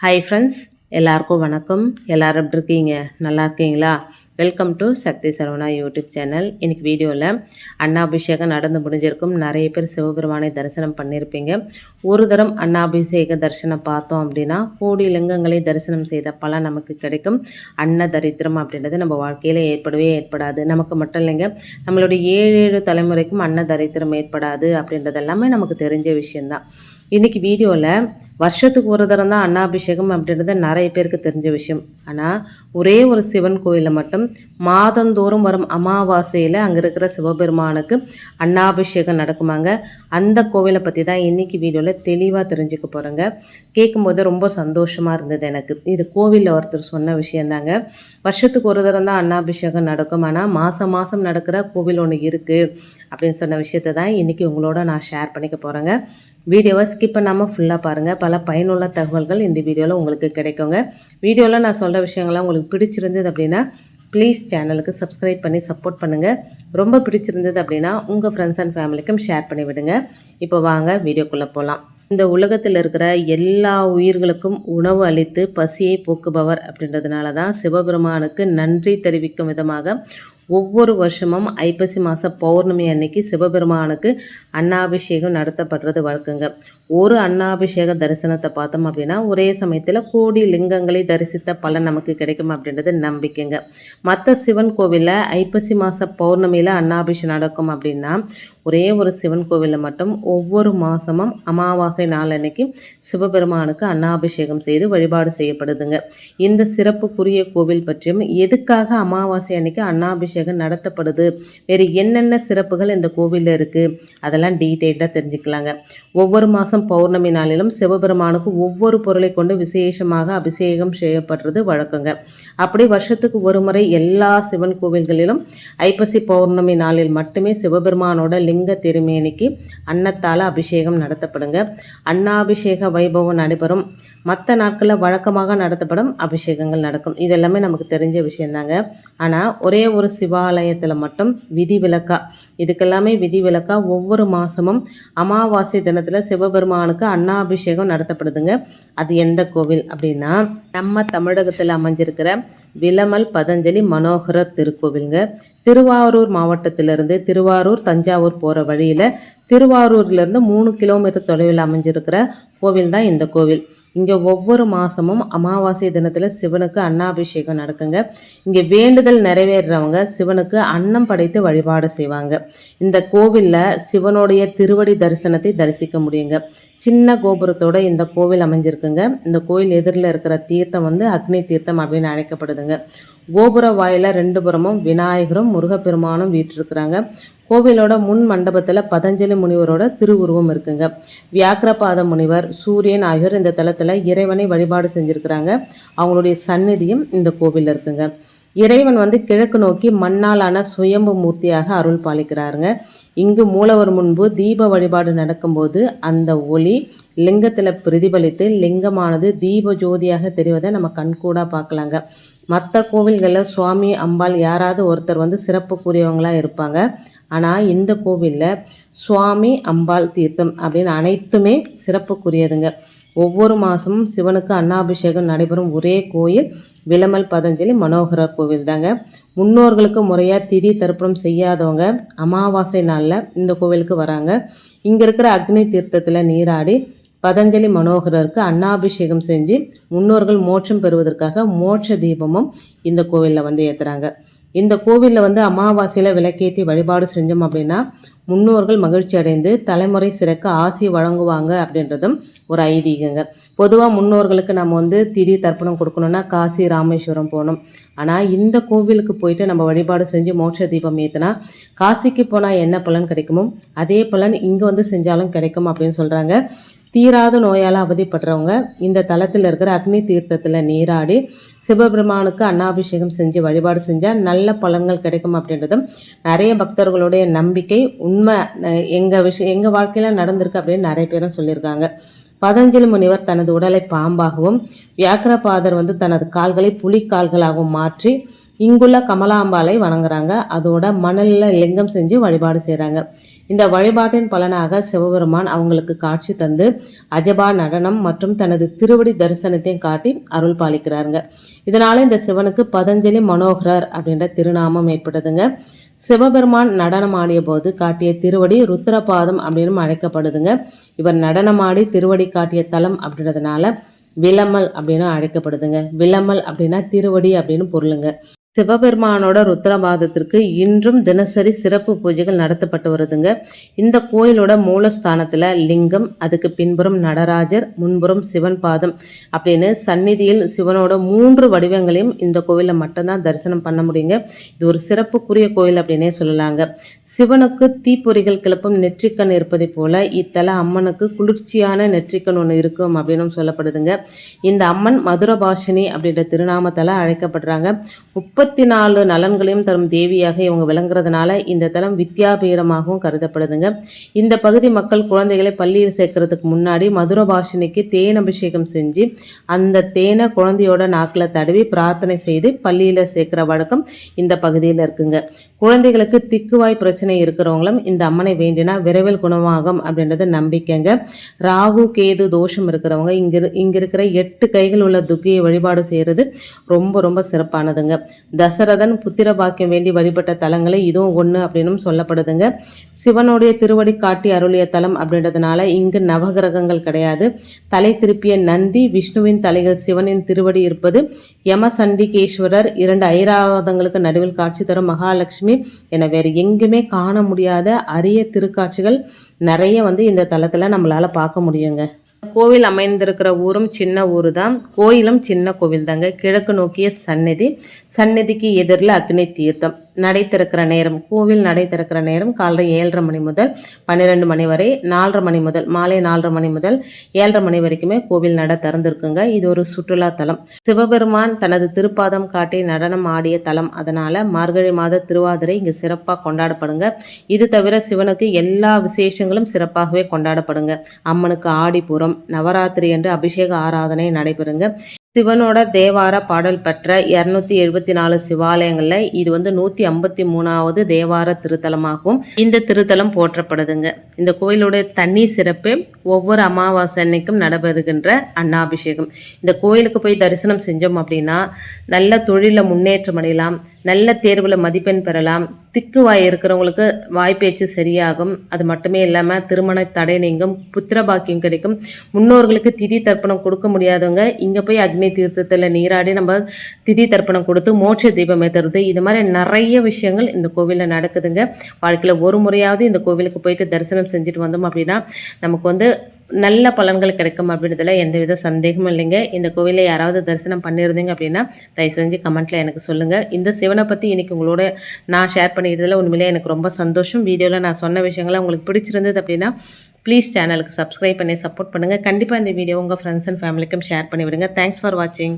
Hi friends எல்லாருக்கும் வணக்கம். எல்லோரும் எப்படி இருக்கீங்க? நல்லா இருக்கீங்களா? Welcome to Sakthi Saravana YouTube channel இன்றைக்கி வீடியோவில் அன்னாபிஷேகம் நடந்து முடிஞ்சிருக்கும். நிறைய பேர் சிவபெருமானை தரிசனம் பண்ணியிருப்பீங்க ஒரு தரம் அன்னாபிஷேக தரிசனம் பார்த்தோம் அப்படின்னா கோடி லிங்கங்களை தரிசனம் செய்த பலன் நமக்கு கிடைக்கும். அன்ன தரித்திரம் அப்படின்றது நம்ம வாழ்க்கையில் ஏற்படவே ஏற்படாது. நமக்கு மட்டும் இல்லைங்க நம்மளுடைய ஏழு ஏழு தலைமுறைக்கும் அன்ன தரித்திரம் ஏற்படாது அப்படின்றது எல்லாமே நமக்கு தெரிஞ்ச விஷயந்தான் இன்றைக்கி வீடியோவில் வருஷத்துக்கு ஒரு தரம் தான் அன்னாபிஷேகம் அப்படின்றது நிறைய பேருக்கு தெரிஞ்ச விஷயம். ஆனால் ஒரே ஒரு சிவன் கோயிலில் மட்டும் மாதந்தோறும் வரும் அமாவாசையில் அங்கே இருக்கிற சிவபெருமானுக்கு அன்னாபிஷேகம் நடக்குமாங்க. அந்த கோவிலை பற்றி தான் இன்றைக்கி வீடியோவில் தெளிவாக தெரிஞ்சுக்க போகிறேங்க கேட்கும்போது ரொம்ப சந்தோஷமாக இருந்தது எனக்கு. இது கோவிலில் ஒருத்தர் சொன்ன விஷயந்தாங்க. வருஷத்துக்கு ஒரு தரம் தான் அன்னாபிஷேகம் நடக்கும். ஆனால் மாதம் மாதம் நடக்கிற கோவில் ஒன்று இருக்குது அப்படின்னு சொன்ன விஷயத்தை தான் இன்றைக்கி உங்களோட நான் ஷேர் பண்ணிக்க போகிறேங்க வீடியோவை ஸ்கிப் பண்ணாமல் ஃபுல்லாக பாருங்கள் பல பயனுள்ள தகவல்கள் இந்த வீடியோவில் உங்களுக்கு கிடைக்குங்க. வீடியோவில் நான் சொல்கிற விஷயங்கள்லாம் உங்களுக்கு பிடிச்சிருந்தது அப்படின்னா ப்ளீஸ் சேனலுக்கு சப்ஸ்கிரைப் பண்ணி சப்போர்ட் பண்ணுங்கள் ரொம்ப பிடிச்சிருந்தது அப்படின்னா உங்கள் ஃப்ரெண்ட்ஸ் அண்ட் ஃபேமிலிக்கும் ஷேர் பண்ணி விடுங்க. இப்போ வாங்க வீடியோக்குள்ளே போகலாம் இந்த உலகத்தில் இருக்கிற எல்லா உயிர்களுக்கும் உணவு அளித்து பசியை போக்குபவர் அப்படின்றதுனால தான் சிவபெருமானுக்கு நன்றி தெரிவிக்கும் விதமாக ஒவ்வொரு வருஷமும் ஐப்பசி மாத பௌர்ணமி அன்னைக்கு சிவபெருமானுக்கு அன்னாபிஷேகம் நடத்தப்படுறது வழக்குங்க. ஒரு அன்னாபிஷேக தரிசனத்தை பார்த்தோம் அப்படின்னா ஒரே சமயத்தில் கோடி லிங்கங்களை தரிசித்த பலன் நமக்கு கிடைக்கும் அப்படின்றது நம்பிக்கைங்க. மற்ற சிவன் கோவிலில் ஐப்பசி மாத பௌர்ணமியில் அன்னாபிஷேகம் நடக்கும் அப்படின்னா ஒரே ஒரு சிவன் கோவிலில் மட்டும் ஒவ்வொரு மாதமும் அமாவாசை நாள் அன்னைக்கு சிவபெருமானுக்கு அன்னாபிஷேகம் செய்து வழிபாடு செய்யப்படுதுங்க. இந்த சிறப்புக்குரிய கோவில் பற்றியும் எதுக்காக அமாவாசை அன்னைக்கு அன்னாபிஷேகம் நடத்தப்படுது வேறு என்னென்ன சிறப்புகள் இந்த கோவிலில் இருக்குது அதெல்லாம் டீட்டெயில்டாக தெரிஞ்சுக்கலாங்க. ஒவ்வொரு மாதம் பௌர்ணமி நாளிலும் சிவபெருமானுக்கு ஒவ்வொரு பொருளை கொண்டு விசேஷமாக அபிஷேகம் செய்யப்படுறது வழக்கங்க. அப்படி வருஷத்துக்கு ஒரு முறை எல்லா சிவன் கோவில்களிலும் ஐப்பசி பௌர்ணமி நாளில் மட்டுமே சிவபெருமானோட லிங்க திருமேனிக்கு அன்னத்தால் அபிஷேகம் நடத்தப்படுங்க. அன்னாபிஷேக வைபவம் நடைபெறும். மற்ற நாட்களில் வழக்கமாக நடத்தப்படும் அபிஷேகங்கள் நடக்கும். இதெல்லாமே நமக்கு தெரிஞ்ச விஷயந்தாங்க. ஆனால் ஒரே ஒரு சிவாலயத்தில் மட்டும் விதிவிலக்காக இதுக்கெல்லாமே விதிவிலக்காக ஒவ்வொரு மாதமும் அமாவாசை தினத்தில் சிவபெருமானுக்கு அன்னாபிஷேகம் நடத்தப்படுதுங்க. அது எந்த கோவில் அப்படின்னா நம்ம தமிழகத்தில் அமைஞ்சிருக்கிற விலமல் பதஞ்சலி மனோகரர் திருக்கோவிலுங்க. திருவாரூர் மாவட்டத்திலிருந்து திருவாரூர் தஞ்சாவூர் போகிற வழியில் திருவாரூர்லேருந்து மூணு கிலோமீட்டர் தொலைவில் அமைஞ்சிருக்கிற கோவில் தான் இந்த கோவில். இங்கே ஒவ்வொரு மாதமும் அமாவாசை தினத்தில் சிவனுக்கு அன்னாபிஷேகம் நடக்குங்க. இங்கே வேண்டுதல் நிறைவேறுறவங்க சிவனுக்கு அன்னம் படைத்து வழிபாடு செய்வாங்க. இந்த கோவிலில் சிவனுடைய திருவடி தரிசனத்தை தரிசிக்க முடியுங்க. சின்ன கோபுரத்தோட இந்த கோவில் அமைஞ்சிருக்குங்க. இந்த கோவில் எதிரில் இருக்கிற தீர்த்தம் வந்து அக்னி தீர்த்தம் அப்படின்னு அழைக்கப்படுதுங்க. கோபுர வாயில ரெண்டு புறமும் விநாயகரும் முருகப்பெருமானும் வீற்றிருக்கிறாங்க. கோவிலோட முன் மண்டபத்தில் பதஞ்சலி முனிவரோட திருவுருவம் இருக்குங்க. வியாக்கிரபாத முனிவர் சூரியன் ஆகியோர் இந்த தலத்தில் இறைவனை வழிபாடு செஞ்சுருக்கிறாங்க. அவங்களுடைய சந்நிதியும் இந்த கோவிலில் இருக்குங்க. இறைவன் வந்து கிழக்கு நோக்கி மண்ணாலான சுயம்பு மூர்த்தியாக அருள் பாலிக்கிறாருங்க. இங்கு மூலவர் முன்பு தீப வழிபாடு நடக்கும்போது அந்த ஒளி லிங்கத்தில் பிரதிபலித்து லிங்கமானது தீப ஜோதியாக தெரிவதை நம்ம கண்கூடாக பார்க்கலாங்க. மற்ற கோவில்களில் சுவாமி அம்பாள் யாராவது ஒருத்தர் வந்து சிறப்புக்குரியவங்களாக இருப்பாங்க. ஆனால் இந்த கோவிலில் சுவாமி அம்பாள் தீர்த்தம் அப்படின்னு அனைத்துமே சிறப்புக்குரியதுங்க. ஒவ்வொரு மாதமும் சிவனுக்கு அன்னாபிஷேகம் நடைபெறும் ஒரே கோயில் விலமல் பதஞ்சலி மனோகரர் கோவில் தாங்க முன்னோர்களுக்கு முறையாக திதி தர்ப்பணம் செய்யாதவங்க அமாவாசை நாளில் இந்த கோவிலுக்கு வராங்க. இங்கே இருக்கிற அக்னி தீர்த்தத்தில் நீராடி பதஞ்சலி மனோகரருக்கு அன்னாபிஷேகம் செஞ்சு முன்னோர்கள் மோட்சம் பெறுவதற்காக மோட்ச தீபமும் இந்த கோவிலில் வந்து ஏற்றுறாங்க இந்த கோவிலில் வந்து அமாவாசையில் விளக்கேற்றி வழிபாடு செஞ்சோம் அப்படின்னா முன்னோர்கள் மகிழ்ச்சி அடைந்து தலைமுறை சிறக்க ஆசி வழங்குவாங்க அப்படின்றதும் ஒரு ஐதீகங்க. பொதுவாக முன்னோர்களுக்கு நம்ம வந்து திதி தர்ப்பணம் கொடுக்கணுன்னா காசி ராமேஸ்வரம் போகணும். ஆனால் இந்த கோவிலுக்கு போயிட்டு நம்ம வழிபாடு செஞ்சு மோட்ச தீபம் ஏற்றுனா காசிக்கு போனால் என்ன பலன் கிடைக்குமோ அதே பலன் இங்கே வந்து செஞ்சாலும் கிடைக்கும் அப்படின்னு சொல்கிறாங்க தீராத நோயால் அவதிப்படுறவங்க இந்த தலத்தில் இருக்கிற அக்னி தீர்த்தத்தில் நீராடி சிவபெருமானுக்கு அன்னாபிஷேகம் செஞ்சு வழிபாடு செஞ்சால் நல்ல பலன்கள் கிடைக்கும் அப்படின்றதும் நிறைய பக்தர்களுடைய நம்பிக்கை உண்மை எங்கள் விஷயம் எங்கள் வாழ்க்கையில் நடந்திருக்கு அப்படின்னு நிறைய பேரும் சொல்லியிருக்காங்க. பதஞ்சலி முனிவர் தனது உடலை பாம்பாகவும் வியாக்கிரபாதர் வந்து தனது கால்களை புலி கால்களாகவும் மாற்றி இங்குள்ள கமலாம்பாளை வணங்குறாங்க. அதோட மணலில் லிங்கம் செஞ்சு வழிபாடு செய்கிறாங்க இந்த வழிபாட்டின் பலனாக சிவபெருமான் அவங்களுக்கு காட்சி தந்து அஜபா நடனம் மற்றும் தனது திருவடி தரிசனத்தையும் காட்டி அருள் பாலிக்கிறாருங்க. இதனால இந்த சிவனுக்கு பதஞ்சலி மனோகரர் அப்படின்ற திருநாமம் ஏற்பட்டதுங்க சிவபெருமான் நடனமாடிய போது காட்டிய திருவடி ருத்ரபாதம் அப்படின்னு அழைக்கப்படுதுங்க. இவர் நடனமாடி திருவடி காட்டிய தலம் அப்படின்றதுனால விலமல் அப்படின்னு அழைக்கப்படுதுங்க. விலமல் அப்படின்னா திருவடி அப்படின்னு பொருளுங்க. சிவபெருமானோட ருத்ரபாதத்திற்கு இன்றும் தினசரி சிறப்பு பூஜைகள் நடத்தப்பட்டு வருதுங்க இந்த கோயிலோட மூலஸ்தானத்தில் லிங்கம் அதுக்கு பின்புறம் நடராஜர் முன்புறம் சிவன் பாதம் அப்படின்னு சந்நிதியில் சிவனோட மூன்று வடிவங்களையும் இந்த கோவிலில் மட்டும்தான் தரிசனம் பண்ண முடியுங்க. இது ஒரு சிறப்புக்குரிய கோயில் அப்படின்னே சொல்லலாங்க. சிவனுக்கு தீப்பொறிகள் கிளப்பும் நெற்றிக்கண் இருப்பதை போல இத்தல அம்மனுக்கு குளிர்ச்சியான நெற்றிக்கண் ஒன்று இருக்கும் அப்படின்னு சொல்லப்படுதுங்க. இந்த அம்மன் மதுரபாஷினி அப்படின்ற திருநாமத்தால் அழைக்கப்படுறாங்க. முப்பது முப்பத்தி நாலு நலன்களையும் தரும் தேவியாக இவங்க விளங்குறதுனால இந்த தலம் வித்யாபீடமாகவும் கருதப்படுதுங்க. இந்த பகுதி மக்கள் குழந்தைகளை பள்ளியில் சேர்க்கறதுக்கு முன்னாடி மதுர பாஷினிக்கு தேன் அபிஷேகம் செஞ்சு அந்த தேனை குழந்தையோட நாக்கில் தடவி பிரார்த்தனை செய்து பள்ளியில் சேர்க்குற வழக்கம் இந்த பகுதியில் இருக்குங்க. குழந்தைகளுக்கு திக்குவாய் பிரச்சனை இருக்கிறவங்களும் இந்த அம்மனை வேண்டினா விரைவில் குணமாகும் அப்படின்றது நம்பிக்கைங்க. ராகு கேது தோஷம் இருக்கிறவங்க இங்க இங்கே இருக்கிற எட்டு கைகள் உள்ள துக்கியை வழிபாடு செய்கிறது ரொம்ப ரொம்ப சிறப்பானதுங்க. தசரதன் புத்திர பாக்கியம் வேண்டி வழிபட்ட தலங்களை இதுவும் ஒன்று அப்படின்னு சொல்லப்படுதுங்க. சிவனுடைய திருவடி காட்டி அருளிய தலம் அப்படின்றதுனால இங்கு நவகிரகங்கள் கிடையாது. தலை திருப்பிய நந்தி விஷ்ணுவின் தலைகள் சிவனின் திருவடி இருப்பது யமசண்டிகேஸ்வரர் இரண்டு ஐராவதங்களுக்கு நடுவில் காட்சி தரும் மகாலட்சுமி. மகாலட்சுமி என வேறு எங்குமே காண முடியாத அரிய திருக்காட்சிகள் நிறைய வந்து இந்த தளத்தில் நம்மளால் பார்க்க முடியுங்க. கோவில் அமைந்திருக்கிற ஊரும் சின்ன ஊர் தான் கோயிலும் சின்ன கோவில் தாங்க கிழக்கு நோக்கிய சந்நிதி. சந்நிதிக்கு எதிரில் அக்னி தீர்த்தம். நடை திறக்கிற நேரம் கோவில் நடை திறக்கிற நேரம் காலை ஏழரை மணி முதல் பன்னிரெண்டு மணி வரை நாலரை மணி முதல் மாலை நாலரை மணி முதல் ஏழரை மணி வரைக்குமே கோவில் நட திறந்திருக்குங்க. இது ஒரு சுற்றுலா தலம். சிவபெருமான் தனது திருப்பாதம் காட்டி நடனம் ஆடிய தலம். அதனால மார்கழி மாத திருவாதிரை இங்கு சிறப்பாக கொண்டாடப்படுங்க. இது தவிர சிவனுக்கு எல்லா விசேஷங்களும் சிறப்பாகவே கொண்டாடப்படுங்க. அம்மனுக்கு ஆடிப்புறம் நவராத்திரி என்று அபிஷேக ஆராதனை நடைபெறுங்க. சிவனோட தேவார பாடல் பெற்ற இரநூத்தி எழுபத்தி நாலு சிவாலயங்களில் இது வந்து நூற்றி ஐம்பத்தி மூணாவது தேவார திருத்தலமாகவும் இந்த திருத்தலம் போற்றப்படுதுங்க. இந்த கோயிலுடைய தண்ணி சிறப்பு ஒவ்வொரு அமாவாசை அன்னைக்கும் நடைபெறுகின்ற அன்னாபிஷேகம். இந்த கோயிலுக்கு போய் தரிசனம் செஞ்சோம் அப்படின்னா நல்ல தொழிலில் முன்னேற்றம் அடையலாம். நல்ல தேர்வில் மதிப்பெண் பெறலாம். திக்கு வாய் இருக்கிறவங்களுக்கு வாய்ப்பேச்சு சரியாகும். அது மட்டுமே இல்லாமல் திருமண தடை நீங்கும் புத்திர பாக்கியம் கிடைக்கும். முன்னோர்களுக்கு திதி தர்ப்பணம் கொடுக்க முடியாதவங்க இங்கே போய் அக்னி தீர்த்தத்தில் நீராடி நம்ம திதி தர்ப்பணம் கொடுத்து மோட்ச தீபம் ஏற்றுறது இது மாதிரி நிறைய விஷயங்கள் இந்த கோவிலில் நடக்குதுங்க. வாழ்க்கையில் ஒரு முறையாவது இந்த கோவிலுக்கு போயிட்டு தரிசனம் செஞ்சுட்டு வந்தோம் அப்படின்னா நமக்கு வந்து நல்ல பலன்கள் கிடைக்கும் அப்படின்றதுல எந்தவித சந்தேகமும் இல்லைங்க. இந்த கோவிலில் யாராவது தரிசனம் பண்ணியிருந்தீங்க அப்படின்னா தயவு செஞ்சு கமெண்ட்டில் எனக்கு சொல்லுங்கள் இந்த சிவனை பற்றி இன்றைக்கி உங்களோட நான் ஷேர் பண்ணிக்கிறதுல உண்மையிலே எனக்கு ரொம்ப சந்தோஷம். வீடியோவில் நான் சொன்ன விஷயங்கள்லாம் உங்களுக்கு பிடிச்சிருந்தது அப்படின்னா ப்ளீஸ் சேனலுக்கு சப்ஸ்கிரைப் பண்ணி சப்போர்ட் பண்ணுங்கள் கண்டிப்பாக இந்த வீடியோ உங்கள் ஃப்ரெண்ட்ஸ் அண்ட் ஃபேமிலிக்கும் ஷேர் பண்ணிவிடுங்க. தேங்க்ஸ் ஃபார் வாட்சிங்